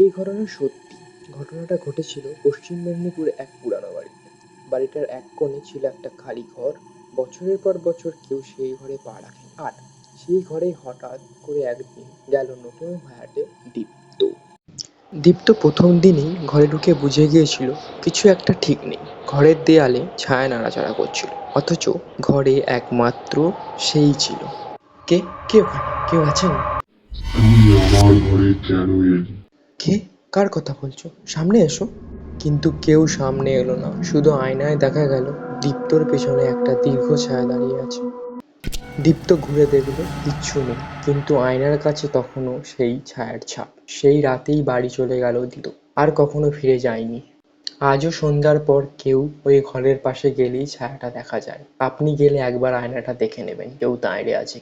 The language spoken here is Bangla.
এই ঘটনা সত্যি। ঘটনাটা ঘটেছিল পশ্চিম মেদিনীপুরে এক পুরানো বাড়িতে। বাড়িটার এক কোণে ছিল একটা খালি ঘর। বছরের পর বছর কেউ সেই ঘরে পা রাখেনি আর সেই ঘরে হঠাৎ করে একদিন গেল নতুন ভাড়াটে দীপ্ত। দীপ্ত প্রথম দিনেই ঘরে ঢুকে বুঝে গিয়েছিল, কিছু একটা ঠিক নেই। ঘরের দেয়ালে ছায়া নাড়াচাড়া করছিল, অথচ ঘরে একমাত্র সেই ছিল। কে? কে ওখানে? কেউ আছেন? আমার ঘরে কেন এলি? কে? কার কথা বলছো? সামনে এসো। কিন্তু কেউ সামনে এলো না। শুধু আয়নায় দেখা গেল দীপ্তর পেছনে একটা দীর্ঘ ছায়া দাঁড়িয়ে আছে। দীপ্ত ঘুরে দেখল কিচ্ছু নেই। কিন্তু আয়নার কাছে তখনও সেই ছায়ার ছাপ। সেই রাতেই বাড়ি চলে গেল দীপ্ত। আর কখনো ফিরে যায়নি। আজও সন্ধ্যার পর কেউ ওই ঘরের পাশে গেলেই ছায়াটা দেখা যায়। আপনি গেলে একবার আয়নাটা দেখে নেবেন। কেউ দাঁড়িয়ে আছে।